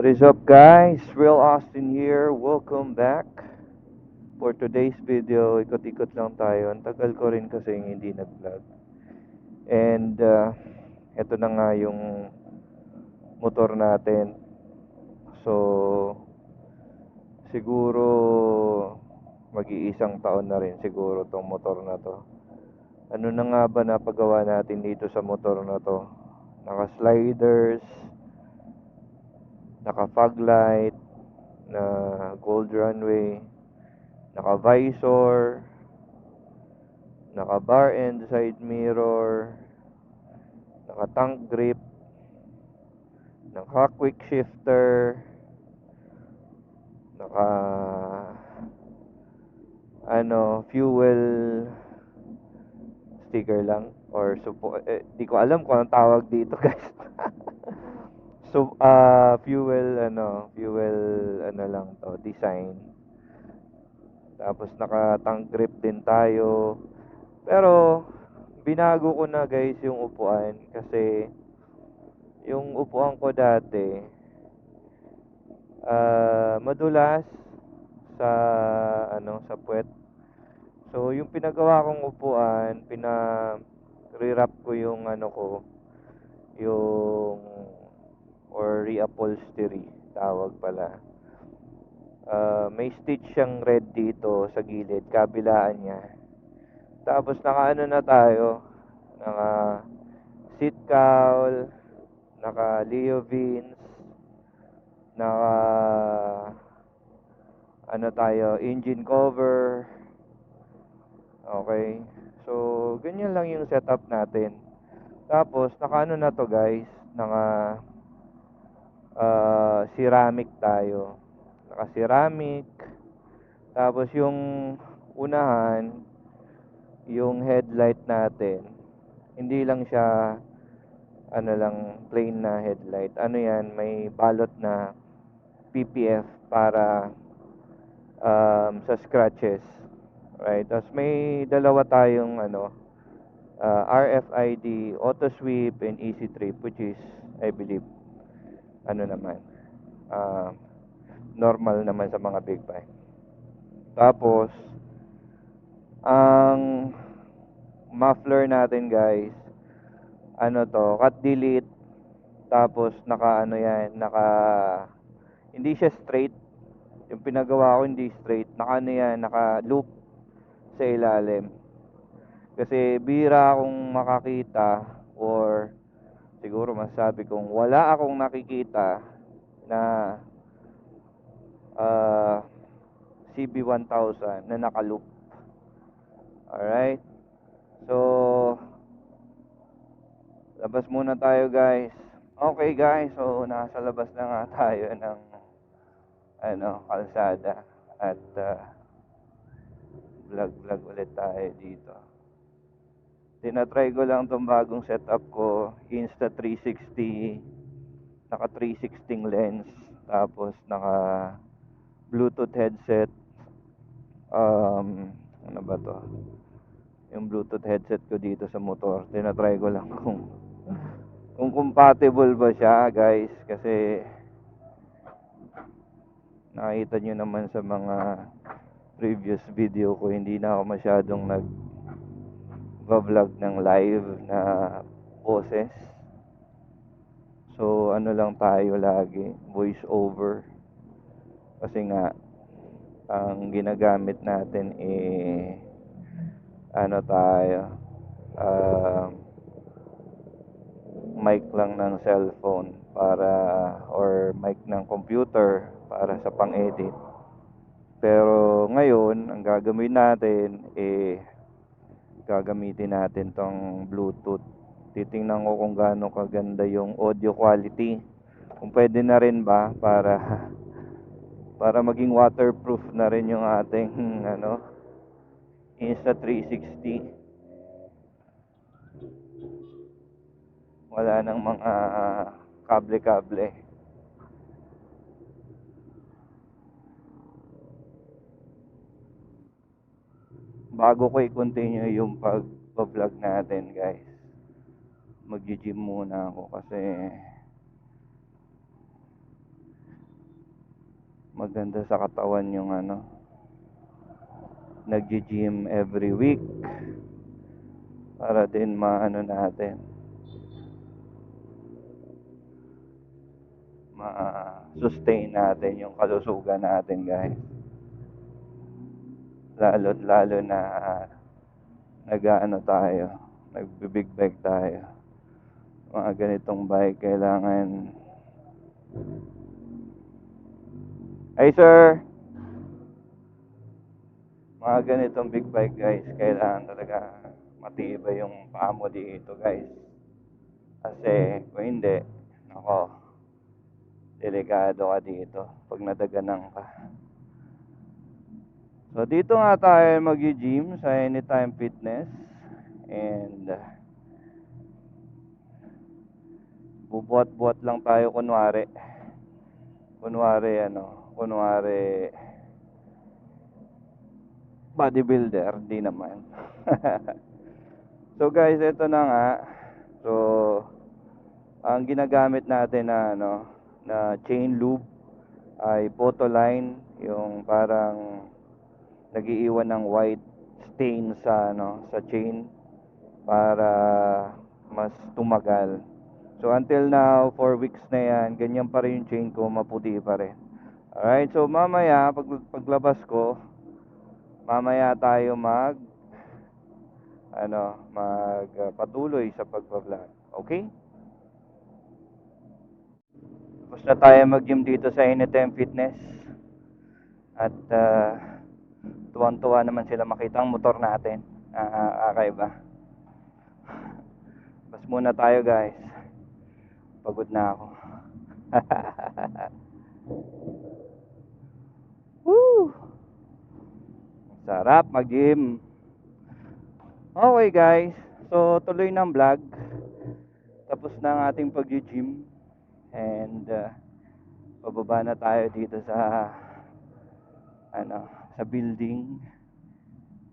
What is up guys? Real Austin here. Welcome back. For today's video, ikot-ikot lang tayo. Ang tagal ko rin kasi hindi nag-vlog. And uh, ito na nga yung motor natin. So, siguro mag-iisang taon na rin siguro tong motor na to. Ano na nga ba napagawa natin dito sa motor na to? Naka-sliders, naka fog light na gold runway naka visor naka bar end side mirror naka tank grip naka quick shifter naka ano fuel sticker lang or support eh, di ko alam kung anong tawag dito guys So, uh, fuel, ano, fuel, ano lang to, design. Tapos, naka-tank grip din tayo. Pero, binago ko na guys yung upuan kasi yung upuan ko dati uh, madulas sa ano sa puwet. So yung pinagawa kong upuan, pina re-wrap ko yung ano ko, yung or reupholstery tawag pala. Uh, may stitch siyang red dito sa gilid kabilaan niya. Tapos naka ano na tayo naka seat cowl naka Leo Vins naka ano tayo engine cover. Okay so ganyan lang yung setup natin. Tapos naka ano na to guys naka uh, ceramic tayo. Naka-ceramic. Tapos yung unahan, yung headlight natin, hindi lang siya ano lang plain na headlight. Ano 'yan, may balot na PPF para um, sa scratches. Right? Tapos may dalawa tayong ano uh, RFID auto sweep and easy trip which is I believe ano naman uh, normal naman sa mga big bike tapos ang muffler natin guys ano to cut delete tapos naka ano yan naka hindi siya straight. Yung pinagawa ko hindi straight. Naka ano yan naka loop sa ilalim. Kasi bira akong makakita or siguro masabi kong wala akong nakikita na uh, CB1000 na nakaloop. Alright? So, labas muna tayo guys. Okay guys, so nasa labas na nga tayo ng ano, kalsada at uh, vlog vlog ulit tayo dito tinatry ko lang tong bagong setup ko Insta 360 naka 360 lens tapos naka Bluetooth headset. Um, ano ba to? Yung Bluetooth headset ko dito sa motor tinatry ko lang kung kung compatible ba siya guys kasi nakita nyo naman sa mga previous video ko hindi na ako masyadong nag vlog ng live na boses. So, ano lang tayo lagi, voice over. Kasi nga, ang ginagamit natin eh, ano tayo, uh, mic lang ng cellphone para, or mic ng computer para sa pang-edit. Pero ngayon, ang gagawin natin eh gagamitin natin tong Bluetooth. Titingnan ko kung gaano kaganda yung audio quality. Kung pwede na rin ba para para maging waterproof na rin yung ating ano Insta360. Wala nang mga kable-kable. Bago ko i-continue yung pag-vlog natin guys mag-gym muna ako kasi maganda sa katawan yung ano nagji-gym every week para din maano natin ma-sustain natin yung kalusugan natin guys lalo lalo na nag-ano tayo nagbibig bike tayo. Mga ganitong bike kailangan. Ay sir! Mga ganitong big bike guys kailangan talaga matibay yung paa mo dito guys. Kasi kung hindi ako delikado ka dito pag nadaganan ka so dito nga tayo mag-gym sa Anytime Fitness. And bubuhat-buhat lang tayo kunwari. Kunwari ano kunwari bodybuilder di naman. So guys ito na nga. So ang ginagamit natin na ano na chain lube ay Photoline yung parang nagiiwan ng white stain sa ano sa chain para mas tumagal. So until now 4 weeks na yan ganyan pa rin yung chain ko maputi pa rin. Alright so mamaya pag, paglabas ko mamaya tayo mag ano mag uh, patuloy sa pagba-vlog okay? Tapos na tayo mag-gym dito sa Anytime Fitness. At uh, tuwang-tuwa naman sila makita ang motor natin. Uh, okay ba? Bas muna tayo guys. Pagod na ako. Woo! Sarap mag-gym. Okay guys. So tuloy ng vlog. Tapos na ang ating pag-gym and uh, pababa na tayo dito sa ano sa building.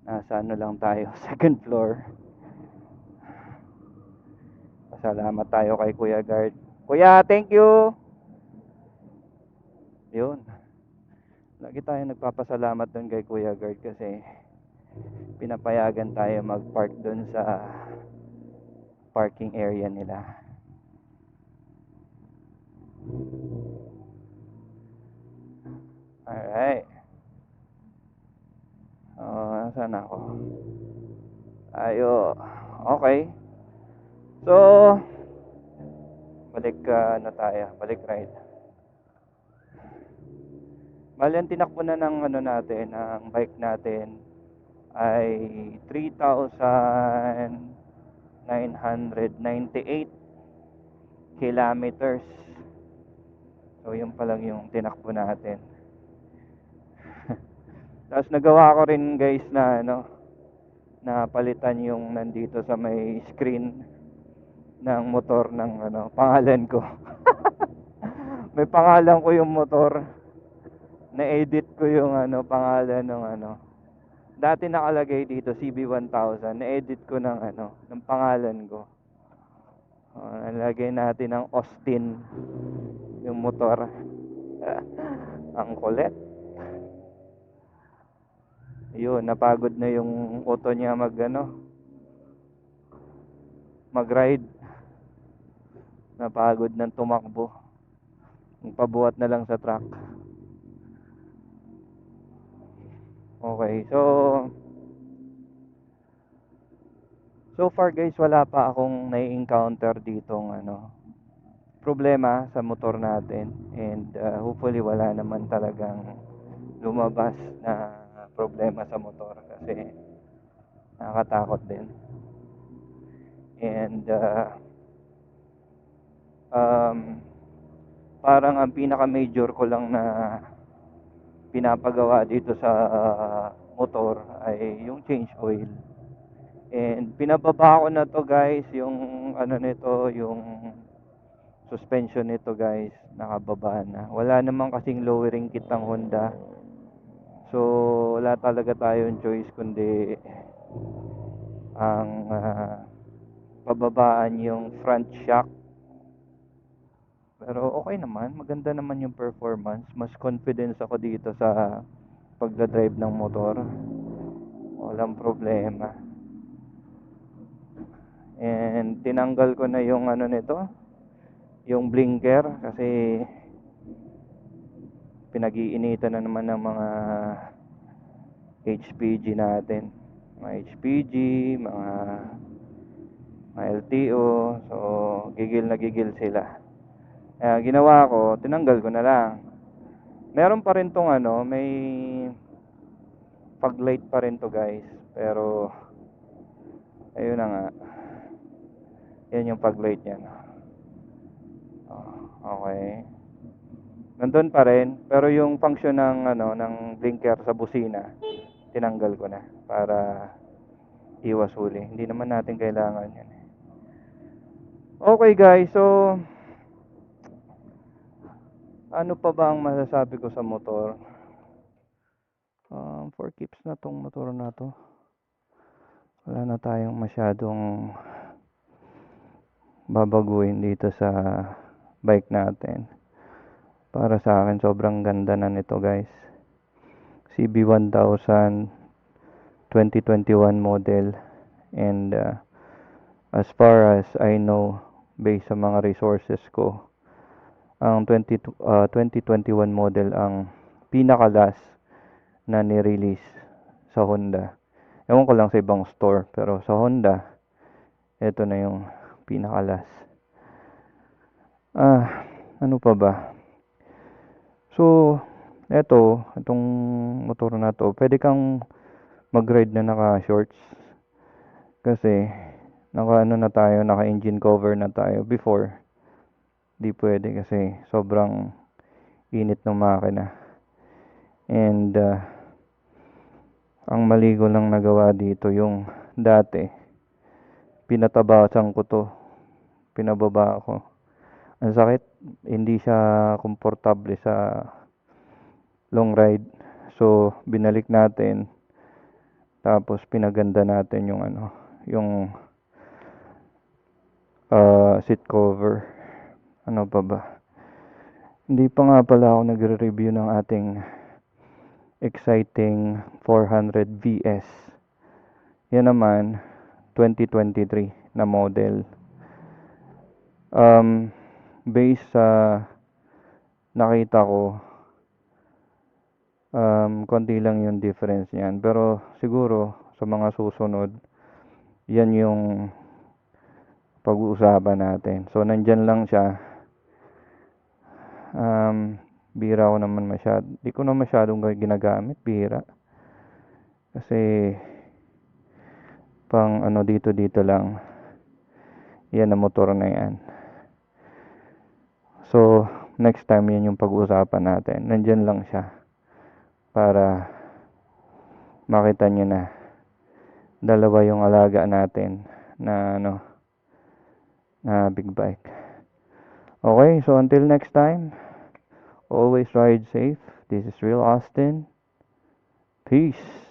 Nasa ano lang tayo second floor. Pasalamat tayo kay Kuya Guard Kuya thank you! Yun. Lagi tayo nagpapasalamat doon kay Kuya Guard kasi pinapayagan tayo mag-park doon sa parking area nila. Alright. Oh, nasaan ako? Ayo. Okay. So, balik uh, ano tayo, balik ride. Bali, ang tinakbo na ng ano natin, ang bike natin ay 3,998 kilometers. So, yun pa lang yung tinakbo natin. Tapos nagawa ko rin guys na ano, na palitan yung nandito sa may screen ng motor ng ano, pangalan ko. may pangalan ko yung motor. Na-edit ko yung ano, pangalan ng ano. Dati nakalagay dito CB1000, na-edit ko ng ano, ng pangalan ko. Uh, nalagay natin ng Austin yung motor. Ang kulit. Yun, napagod na yung auto niya mag ano, mag-ride. Napagod ng tumakbo. Pabuhat na lang sa truck. Okay, so So far guys, wala pa akong nai-encounter ditong ano problema sa motor natin and uh, hopefully wala naman talagang lumabas na problema sa motor kasi nakakatakot din. And uh, um, parang ang pinaka major ko lang na pinapagawa dito sa uh, motor ay yung change oil. And pinababa ko na to guys yung ano nito yung suspension nito guys. Nakababa na. Wala naman kasing lowering kit ng Honda so wala talaga tayong choice kundi ang uh, pababaan yung front shock Pero okay naman, maganda naman yung performance. Mas confidence ako dito sa pagdadrive ng motor. Walang problema. And tinanggal ko na yung ano nito, yung blinker kasi pinag-iinitan na naman ng mga HPG natin. Mga HPG, mga mga LTO. So, gigil na gigil sila. Kaya ginawa ko, tinanggal ko na lang. Meron pa rin tong ano, may pag light pa rin to guys. Pero, ayun na nga. Yan yung pag light niya. Oh, okay. Nandun pa rin, pero yung function ng ano ng blinker sa busina, tinanggal ko na para iwas huli. Hindi naman natin kailangan 'yan. Okay guys, so ano pa ba ang masasabi ko sa motor? Um, for keeps na tong motor na to. Wala na tayong masyadong babaguhin dito sa bike natin. Para sa akin, sobrang ganda na nito guys. CB1000 2021 model. And uh, as far as I know, based sa mga resources ko, ang 20, uh, 2021 model ang pinaka-last na ni-release sa Honda. Ewan ko lang sa ibang store, pero sa Honda, ito na yung pinaka-last. Ah, ano pa ba? So, eto, itong motor na to, pwede kang mag-ride na naka-shorts. Kasi, naka ano na tayo, naka-engine cover na tayo. Before, di pwede kasi sobrang init ng makina. And, uh, ang mali ko lang nagawa dito, yung dati, pinatabasan ko to. Pinababa ko. Ang sakit, hindi siya komportable sa long ride. So, binalik natin. Tapos, pinaganda natin yung ano, yung uh, seat cover. Ano pa ba? Hindi pa nga pala ako nagre-review ng ating exciting 400 VS. Yan naman, 2023 na model. Um, based sa nakita ko, um, konti lang yung difference niyan. Pero siguro sa mga susunod, yan yung pag-uusapan natin. So, nandyan lang siya. Um, bira ko naman masyado. Di ko na masyadong ginagamit, bira. Kasi, pang ano dito dito lang. Yan ang motor na yan. So, next time yan yung pag-uusapan natin. Nandyan lang siya. Para makita nyo na dalawa yung alaga natin na ano na big bike. Okay, so until next time, always ride safe. This is Real Austin. Peace.